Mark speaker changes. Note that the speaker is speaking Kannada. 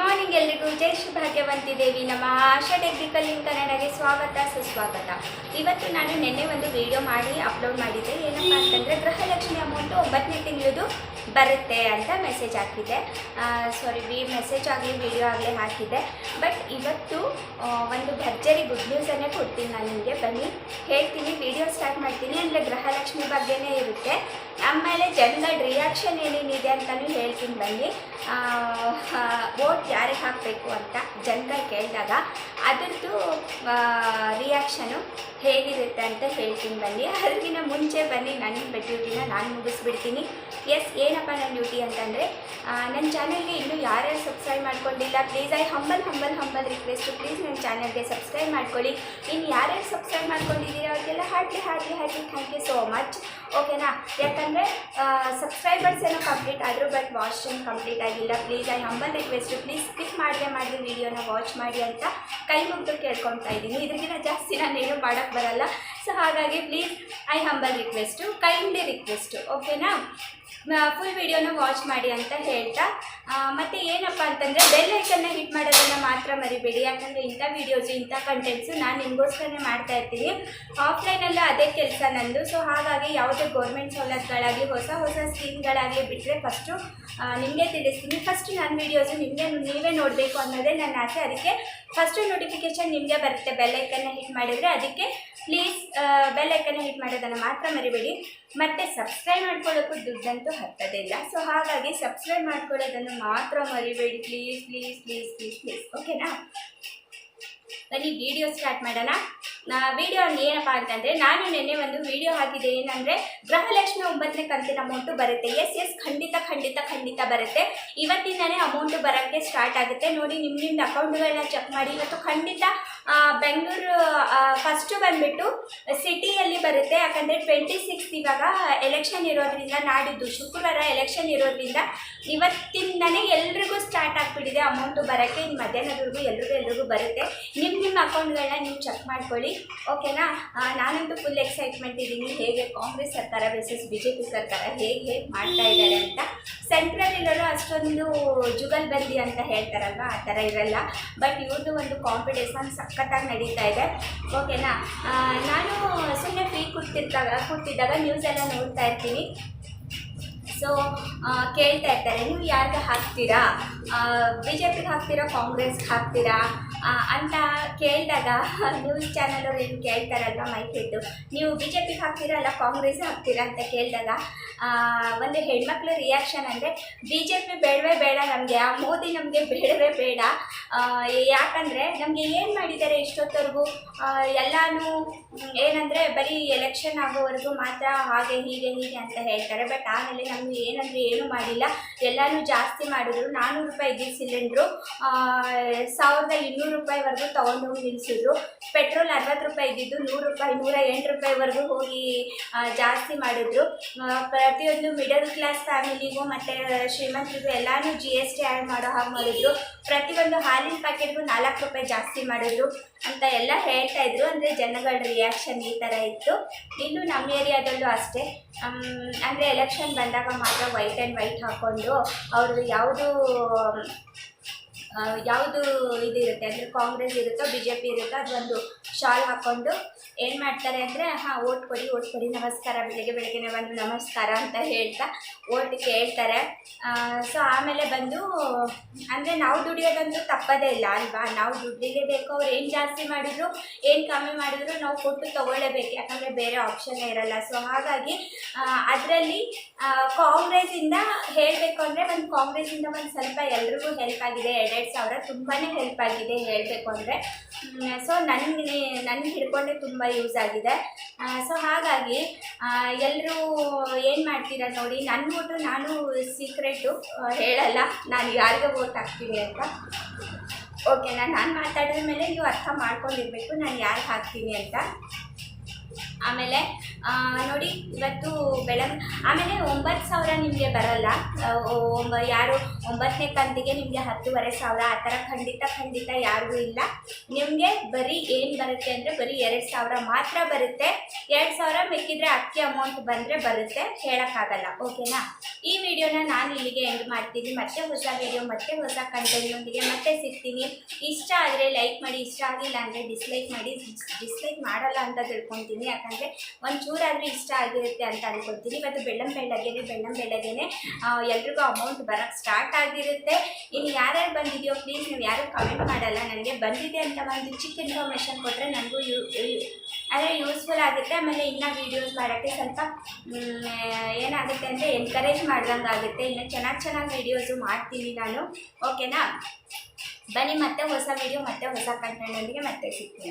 Speaker 1: ಮಾರ್ನಿಂಗ್ ಎಲ್ರಿಗೂ ಜೈ ಶ್ರೀ ಭಾಗ್ಯವಂತಿ ದೇವಿ ನಮ್ಮ ಆಶಾ ಟೆಕ್ನಿಕಲ್ ಇನ್ ಕನ್ನಡಗೆ ಸ್ವಾಗತ, ಸುಸ್ವಾಗತ. ಇವತ್ತು ನಾನು ನಿನ್ನೆ ಒಂದು ವಿಡಿಯೋ ಮಾಡಿ ಅಪ್ಲೋಡ್ ಮಾಡಿದ್ದೆ. ಏನಪ್ಪ ಅಂತಂದರೆ ಗೃಹಲಕ್ಷ್ಮಿ ಅಮೌಂಟು ಒಂಬತ್ತನೇ ತಿಂಗಳದು ಬರುತ್ತೆ ಅಂತ ಮೆಸೇಜ್ ಹಾಕಿದ್ದೆ. ಸಾರಿ ವಿ ಮೆಸೇಜ್ ಆಗಲಿ, ವಿಡಿಯೋ ಆಗಲಿ ಹಾಕಿದ್ದೆ. ಬಟ್ ಇವತ್ತು ಒಂದು ಭರ್ಜರಿ ಗುಡ್ ನ್ಯೂಸನ್ನೇ ಕೊಡ್ತೀನಿ ನಾನು ನಿಮಗೆ. ಬನ್ನಿ, ಹೇಳ್ತೀನಿ, ವಿಡಿಯೋ ಸ್ಟಾರ್ಟ್ ಮಾಡ್ತೀನಿ. ಅಂದರೆ ಗೃಹಲಕ್ಷ್ಮಿ ಬಗ್ಗೆನೇ ಇರುತ್ತೆ. ಆಮೇಲೆ ಜನಗಳ ರಿಯಾಕ್ಷನ್ ಏನೇನಿದೆ ಅಂತಲೂ ಹೇಳ್ತೀನಿ ಬನ್ನಿ. ವೋಟ್ ಯಾರಿಗೆ ಹಾಕಬೇಕು ಅಂತ ಜನಗಳು ಕೇಳಿದಾಗ ಅದರದ್ದು ರಿಯಾಕ್ಷನು ಹೇಗಿರುತ್ತೆ ಅಂತ ಹೇಳ್ತೀನಿ ಬನ್ನಿ. ಅದಕ್ಕಿಂತ ಮುಂಚೆ ಬನ್ನಿ, ನನ್ನ ಡ್ಯೂಟಿನ ನಾನು ಮುಗಿಸ್ಬಿಡ್ತೀನಿ. ಎಸ್ ಏನಪ್ಪ ನನ್ನ ಡ್ಯೂಟಿ ಅಂತಂದರೆ ನನ್ನ ಚಾನಲ್ಗೆ ಇನ್ನೂ ಯಾರ್ಯಾರು ಸಬ್ಸ್ಕ್ರೈಬ್ ಮಾಡ್ಕೊಂಡಿಲ್ಲ please I humble humble humble request please ನನ್ನ ಚಾನಲ್ಗೆ ಸಬ್ಸ್ಕ್ರೈಬ್ ಮಾಡ್ಕೊಳ್ಳಿ. ಇನ್ನು ಯಾರ್ಯಾರು ಸಬ್ಸ್ಕ್ರೈಬ್ ಮಾಡ್ಕೊಂಡಿದ್ದೀರಾ ಅವ್ರಿಗೆಲ್ಲ heartly heartly heartly thank you so much ಓಕೆನಾ ಯಾಕಂದರೆ ಸಬ್ಸ್ಕ್ರೈಬರ್ಸ್ ಏನೋ ಕಂಪ್ಲೀಟ್ ಆದರು ಬಟ್ ವಾಚ್ ಏನು ಕಂಪ್ಲೀಟ್ ಆಗಿಲ್ಲ. Please I humble request please skip ಮಾಡಿದೆ ಮಾಡಿ ವೀಡಿಯೋನ ವಾಚ್ ಮಾಡಿ ಅಂತ ಕೈ ಮುಗ್ದು ಕೇಳ್ಕೊತಾ ಇದ್ದೀನಿ. ಇದಕ್ಕಿಂತ ಜಾಸ್ತಿ ನಾನು ಮಾಡೋಕ್ಕೆ ಬರಲ್ಲ. ಸೊ ಹಾಗಾಗಿ please I humble request kindly request ಓಕೆನಾ ಫುಲ್ ವಿಡಿಯೋನ ವಾಚ್ ಮಾಡಿ ಅಂತ ಹೇಳ್ತಾ ಮತ್ತೆ ಏನಪ್ಪ ಅಂತಂದರೆ ಬೆಲ್ ಐಕನ್ನ ಹಿಟ್ ಮಾಡೋದನ್ನು ಮಾತ್ರ ಮರಿಬೇಡಿ, ಯಾಕಂದರೆ ಇಂಥ ವೀಡಿಯೋಸು ಇಂಥ ಕಂಟೆಂಟ್ಸು ನಾನು ನಿಮಗೋಸ್ಕರನೇ ಮಾಡ್ತಾ ಇರ್ತೀನಿ. ಆಫ್ಲೈನಲ್ಲೂ ಅದೇ ಕೆಲಸ ನಂದು ಸೊ ಹಾಗಾಗಿ ಯಾವುದೇ ಗೌರ್ಮೆಂಟ್ ಸವಲತ್ತುಗಳಾಗಲಿ, ಹೊಸ ಹೊಸ ಸ್ಕೀಮ್ಗಳಾಗಲಿ ಬಿಟ್ಟರೆ ಫಸ್ಟು ನಿಮಗೆ ತಿಳಿಸ್ತೀನಿ. ಫಸ್ಟ್ ನನ್ನ ವೀಡಿಯೋಸು ನಿಮಗೆ, ನೀವೇ ನೋಡಬೇಕು ಅನ್ನೋದೇ ನನ್ನ ಆಸೆ. ಅದಕ್ಕೆ ಫಸ್ಟು ನೋಟಿಫಿಕೇಷನ್ ನಿಮಗೆ ಬರುತ್ತೆ ಬೆಲ್ ಐಕನ್ನ ಹಿಟ್ ಮಾಡಿದರೆ ಅದಕ್ಕೆ ಪ್ಲೀಸ್ ಬೆಲ್ ಐಕನ್ನ ಹಿಟ್ ಮಾಡೋದನ್ನು ಮಾತ್ರ ಮರಿಬೇಡಿ. ಮತ್ತು ಸಬ್ಸ್ಕ್ರೈಬ್ ಮಾಡ್ಕೊಳ್ಳೋಕ್ಕೂ ದುಡ್ಡಂತೂ ಹತ್ತೋದಿಲ್ಲ ಸೊ ಹಾಗಾಗಿ ಸಬ್ಸ್ಕ್ರೈಬ್ ಮಾಡ್ಕೊಳ್ಳೋದನ್ನು ಮಾತ್ರ ಮರಿಬೇಡಿ. Please please please please please ಓಕೆನಾ ಬನ್ನಿ ವಿಡಿಯೋ ಸ್ಟಾರ್ಟ್ ಮಾಡೋಣ. ವಿಡಿಯೋ ಏನಪ್ಪ ಅಂತಂದರೆ ನಾನು ನಿನ್ನೆ ಒಂದು ವಿಡಿಯೋ ಹಾಕಿದೆ ಏನಂದರೆ ಗೃಹಲಕ್ಷ್ಮಿ ಒಂಬತ್ತನೇ ಕಂತಿನ ಅಮೌಂಟು ಬರುತ್ತೆ. ಎಸ್ ಎಸ್ ಖಂಡಿತ ಖಂಡಿತ ಖಂಡಿತ ಬರುತ್ತೆ. ಇವತ್ತಿಂದನೇ ಅಮೌಂಟು ಬರೋಕ್ಕೆ ಸ್ಟಾರ್ಟ್ ಆಗುತ್ತೆ. ನೋಡಿ ನಿಮ್ಮ ನಿಮ್ಮ ಅಕೌಂಟ್ಗಳನ್ನ ಚೆಕ್ ಮಾಡಿ. ಇವತ್ತು ಖಂಡಿತ ಬೆಂಗಳೂರು ಫಸ್ಟು ಬಂದುಬಿಟ್ಟು ಸಿಟಿಯಲ್ಲಿ ಬರುತ್ತೆ. ಯಾಕಂದರೆ ಟ್ವೆಂಟಿ ಸಿಕ್ಸ್ ಇವಾಗ ಎಲೆಕ್ಷನ್ ಇರೋದ್ರಿಂದ ನಾಡಿದ್ದು ಶುಕ್ರವಾರ ಎಲೆಕ್ಷನ್ ಇರೋದ್ರಿಂದ ಇವತ್ತಿಂದನೇ ಎಲ್ರಿಗೂ ಸ್ಟಾರ್ಟ್ ಆಗಿಬಿಟ್ಟಿದೆ ಅಮೌಂಟು ಬರೋಕ್ಕೆ. ಇನ್ನು ಮಧ್ಯಾಹ್ನದವರೆಗೂ ಎಲ್ರಿಗೂ ಎಲ್ರಿಗೂ ಬರುತ್ತೆ. ನಿಮ್ಮ ನಿಮ್ಮ ಅಕೌಂಟ್ಗಳನ್ನ ನೀವು ಚೆಕ್ ಮಾಡ್ಕೊಳ್ಳಿ. ಓಕೆನಾ ನಾನಂತೂ ಫುಲ್ ಎಕ್ಸೈಟ್ಮೆಂಟ್ ಇದ್ದೀನಿ. ಹೇಗೆ ಕಾಂಗ್ರೆಸ್ ಸರ್ಕಾರ ವರ್ಸಸ್ ಬಿ ಜೆ ಪಿ ಸರ್ಕಾರ ಹೇಗೆ ಹೇಗೆ ಮಾಡ್ತಾ ಇದ್ದಾರೆ ಅಂತ. ಸೆಂಟ್ರಲ್ ಇರೋರು ಅಷ್ಟೊಂದು ಜುಗಲ್ಬಂದಿ ಅಂತ ಹೇಳ್ತಾರಲ್ವ? ಆ ಥರ ಇರಲ್ಲ. ಬಟ್ ಇವ್ರದ್ದು ಒಂದು ಕಾಂಪಿಟೇಷನ್ ಸಖತ್ತಾಗಿ ನಡೀತಾ ಇದೆ. ಓಕೆನಾ ನಾನು ಸುಮ್ಮನೆ ಫ್ರೀ ಕೂತಿದ್ದಾಗ ಕೂತಿದ್ದಾಗ ನ್ಯೂಸೆಲ್ಲ ನೋಡ್ತಾ ಇರ್ತೀನಿ. ಸೊ ಕೇಳ್ತಾ ಇರ್ತಾರೆ, ನೀವು ಯಾರಿಗೆ ಹಾಕ್ತೀರಾ? ಬಿ ಜೆ ಪಿಗೆ ಹಾಕ್ತೀರಾ, ಕಾಂಗ್ರೆಸ್ಗೆ ಹಾಕ್ತೀರಾ? ಅಂತ ಕೇಳಿದಾಗ ನ್ಯೂಸ್ ಚಾನಲ್ ಅವ್ರು ಏನು ಕೇಳ್ತಾರಲ್ವ ಮೈಕೆಟ್ಟು ನೀವು ಬಿ ಜೆ ಪಿಗೆ ಹಾಕ್ತೀರಾ ಅಲ್ಲ ಕಾಂಗ್ರೆಸ್ ಹಾಕ್ತೀರಾ ಅಂತ ಕೇಳಿದಾಗ ಒಂದು ಹೆಣ್ಮಕ್ಳ ರಿಯಾಕ್ಷನ್ ಅಂದರೆ ಬಿ ಜೆ ಪಿ ಬೇಡವೇ ಬೇಡ ನಮಗೆ, ಆ ಮೋದಿ ನಮಗೆ ಬೇಡವೇ ಬೇಡ. ಯಾಕಂದರೆ ನಮಗೆ ಏನು ಮಾಡಿದ್ದಾರೆ ಇಷ್ಟೊತ್ತವರೆಗೂ? ಎಲ್ಲನೂ ಏನಂದರೆ ಬರೀ ಎಲೆಕ್ಷನ್ ಆಗೋವರೆಗೂ ಮಾತ್ರ ಹಾಗೆ ಹೀಗೆ ಹೀಗೆ ಅಂತ ಹೇಳ್ತಾರೆ. ಬಟ್ ಆಮೇಲೆ ನಮಗೆ ಏನಂದರೆ ಏನೂ ಮಾಡಿಲ್ಲ. ಎಲ್ಲನೂ ಜಾಸ್ತಿ ಮಾಡಿದ್ರು. ನಾನ್ನೂರು ರೂಪಾಯಿ ಇದ್ದಿದ್ದು ಸಿಲಿಂಡ್ರು ಸಾವಿರದ ಇನ್ನೂರು ರೂಪಾಯಿವರೆಗೂ ತೊಗೊಂಡೋಗಿ ನಿಲ್ಲಿಸಿದ್ರು ಪೆಟ್ರೋಲ್ ಅರವತ್ತು ರೂಪಾಯಿ ಇದ್ದಿದ್ದು ನೂರು ರೂಪಾಯಿ ನೂರ ಎಂಟು ರೂಪಾಯಿವರೆಗೂ ಹೋಗಿ ಜಾಸ್ತಿ ಮಾಡಿದ್ರು. ಪ್ರತಿಯೊಂದು ಮಿಡಲ್ ಕ್ಲಾಸ್ ಫ್ಯಾಮಿಲಿಗೂ ಮತ್ತು ಶ್ರೀಮಂತರಿಗೂ ಎಲ್ಲನೂ ಜಿ ಎಸ್ ಟಿ ಆ್ಯಡ್ ಮಾಡೋ ಹಾಗೆ ಮಾಡಿದ್ರು. ಪ್ರತಿಯೊಂದು ಹಾಲಿನ ಪ್ಯಾಕೆಟ್ಗೂ ನಾಲ್ಕು ರೂಪಾಯಿ ಜಾಸ್ತಿ ಮಾಡಿದ್ರು ಅಂತ ಎಲ್ಲ ಹೇಳ್ತಾ ಇದ್ರು. ಅಂದರೆ ಜನಗಳ ರಿಯಾಕ್ಷನ್ ಈ ಥರ ಇತ್ತು. ಇನ್ನು ನಮ್ಮ ಏರಿಯಾದಲ್ಲೂ ಅಷ್ಟೇ. ಅಂದರೆ ಎಲೆಕ್ಷನ್ ಬಂದಾಗ ಮಾತ್ರ ವೈಟ್ ಆ್ಯಂಡ್ ವೈಟ್ ಹಾಕ್ಕೊಂಡು ಅವರು ಯಾವುದು ಯಾವುದು ಇದಿರುತ್ತೆ ಅಂದರೆ ಕಾಂಗ್ರೆಸ್ ಇರುತ್ತೋ ಬಿ ಜೆ ಪಿ ಇರುತ್ತೋ ಅದೊಂದು ಶಾಲ್ ಹಾಕ್ಕೊಂಡು ಏನು ಮಾಡ್ತಾರೆ ಅಂದರೆ, ಹಾಂ, ಓಟ್ ಕೊಡಿ ಓಟ್ ಕೊಡಿ, ನಮಸ್ಕಾರ, ಬೆಳಗ್ಗೆ ಬೆಳಗ್ಗೆನೆ ಬಂದು ನಮಸ್ಕಾರ ಅಂತ ಹೇಳ್ತಾ ಓಟ್ ಕೇಳ್ತಾರೆ. ಸೊ ಆಮೇಲೆ ಬಂದು, ಅಂದರೆ ನಾವು ದುಡಿಯೋದಂತೂ ತಪ್ಪದೇ ಇಲ್ಲ ಅಲ್ವಾ? ನಾವು ದುಡ್ಡಿಲೇಬೇಕು ಅವ್ರು ಏನು ಜಾಸ್ತಿ ಮಾಡಿದ್ರು, ಏನು ಕಮ್ಮಿ ಮಾಡಿದ್ರು ನಾವು ಕೊಟ್ಟು ತೊಗೊಳ್ಳೇಬೇಕು, ಯಾಕಂದರೆ ಬೇರೆ ಆಪ್ಷನ್ನೇ ಇರಲ್ಲ. ಸೊ ಹಾಗಾಗಿ ಅದರಲ್ಲಿ ಕಾಂಗ್ರೆಸ್ಸಿಂದ ಹೇಳಬೇಕು ಅಂದರೆ ಒಂದು ಕಾಂಗ್ರೆಸ್ಸಿಂದ ಒಂದು ಸ್ವಲ್ಪ ಎಲ್ರಿಗೂ ಹೆಲ್ಪ್ ಆಗಿದೆ ಎರಡೆರಡು ಸಾವಿರ ತುಂಬಾ ಹೆಲ್ಪ್ ಆಗಿದೆ ಹೇಳಬೇಕು ಅಂದರೆ. ಸೊ ನನಗೆ ನನಗೆ ಹಿಡ್ಕೊಂಡೆ ತುಂಬ ಯೂಸ್ ಆಗಿದೆ. ಸೊ ಹಾಗಾಗಿ ಎಲ್ಲರೂ ಏನು ಮಾಡ್ತೀರಾ ನೋಡಿ ನನ್ನ ಬಿಟ್ಟು ನಾನು ಸೀಕ್ರೆಟು ಹೇಳಲ್ಲ. ನಾನು ಯಾರಿಗೆ ವೋಟ್ ಹಾಕ್ತೀನಿ ಅಂತ. ಓಕೆನಾ ನಾನು ಮಾತಾಡಿದ ಮೇಲೆ ನೀವು ಅರ್ಥ ಮಾಡ್ಕೊಂಡಿರ್ಬೇಕು, ನಾನು ಯಾರಿಗೆ ಹಾಕ್ತೀನಿ ಅಂತ. ಆಮೇಲೆ ನೋಡಿ, ಇವತ್ತು ಬೆಳಗ್ಗೆ ಆಮೇಲೆ ಒಂಬತ್ತು ಸಾವಿರ ನಿಮಗೆ ಬರಲ್ಲ. ಒಂಬ ಯಾರು ಒಂಬತ್ತನೇ ಕಂತಿಗೆ ನಿಮಗೆ ಹತ್ತುವರೆ ಸಾವಿರ, ಆ ಥರ ಖಂಡಿತ ಖಂಡಿತ ಯಾರಿಗೂ ಇಲ್ಲ. ನಿಮಗೆ ಬರೀ ಏನು ಬರುತ್ತೆ ಅಂದರೆ ಬರೀ ಎರಡು ಸಾವಿರ ಮಾತ್ರ ಬರುತ್ತೆ. ಎರಡು ಸಾವಿರ ಮಿಕ್ಕಿದ್ರೆ ಅಕ್ಕಿ ಅಮೌಂಟ್ ಬಂದರೆ ಬರುತ್ತೆ. ಹೇಳೋಕ್ಕಾಗಲ್ಲ. ಓಕೆನಾ ಈ ವಿಡಿಯೋನ ನಾನು ಇಲ್ಲಿಗೆ ಎಂಡ್ ಮಾಡ್ತೀನಿ. ಮತ್ತೆ ಹೊಸ ವಿಡಿಯೋ ಮತ್ತೆ ಹೊಸ ಕಂಟೆಂಟ್ನೊಂದಿಗೆ ಮತ್ತೆ ಸಿಗ್ತೀನಿ. ಇಷ್ಟ ಆದರೆ ಲೈಕ್ ಮಾಡಿ, ಇಷ್ಟ ಆಗಿಲ್ಲ ಅಂದರೆ ಡಿಸ್ಲೈಕ್ ಮಾಡಿ. ಡಿಸ್ಲೈಕ್ ಮಾಡಲ್ಲ ಅಂತ ತಿಳ್ಕೊತೀನಿ. ಯಾಕಂದರೆ ಒಂಚೂರಾದರೂ ಇಷ್ಟ ಆಗಿರುತ್ತೆ ಅಂತ ಅನ್ಕೊತೀನಿ ಮತ್ತು ಬೆಳ್ಳಂ ಬೆಳ್ಳಗೇನೆ ಬೆಳ್ಳಂ ಬೆಳ್ಳಗೇನೆ ಎಲ್ರಿಗೂ ಅಮೌಂಟ್ ಬರೋಕ್ಕೆ ಸ್ಟಾರ್ಟ್ ಆಗಿರುತ್ತೆ. ಇನ್ನು ಯಾರ್ಯಾರು ಬಂದಿದೆಯೋ ಪ್ಲೀಸ್ ನೀವು ಯಾರು ಕಮೆಂಟ್ ಮಾಡಲ್ಲ. ನನಗೆ ಬಂದಿದೆ ಅಂತ ಒಂದು ಚಿಕ್ಕ ಇನ್ಫಾರ್ಮೇಷನ್ ಕೊಟ್ಟರೆ ನನಗೂ ಯೂ ಅಂದರೆ ಯೂಸ್ಫುಲ್ ಆಗುತ್ತೆ. ಆಮೇಲೆ ಇನ್ನು ವೀಡಿಯೋಸ್ ಮಾಡೋಕ್ಕೆ ಸ್ವಲ್ಪ ಏನಾಗುತ್ತೆ ಅಂದರೆ ಎನ್ಕರೇಜ್ ಮಾಡ್ದಂಗೆ ಆಗುತ್ತೆ. ಇನ್ನು ಚೆನ್ನಾಗಿ ಚೆನ್ನಾಗಿ ವೀಡಿಯೋಸು ಮಾಡ್ತೀನಿ ನಾನು. ಓಕೆನಾ ಬನ್ನಿ ಮತ್ತೆ ಹೊಸ ವೀಡಿಯೋ ಮತ್ತೆ ಹೊಸ ಕಂಟೆಂಟೊಂದಿಗೆ ಮತ್ತೆ ಸಿಗ್ತೀನಿ.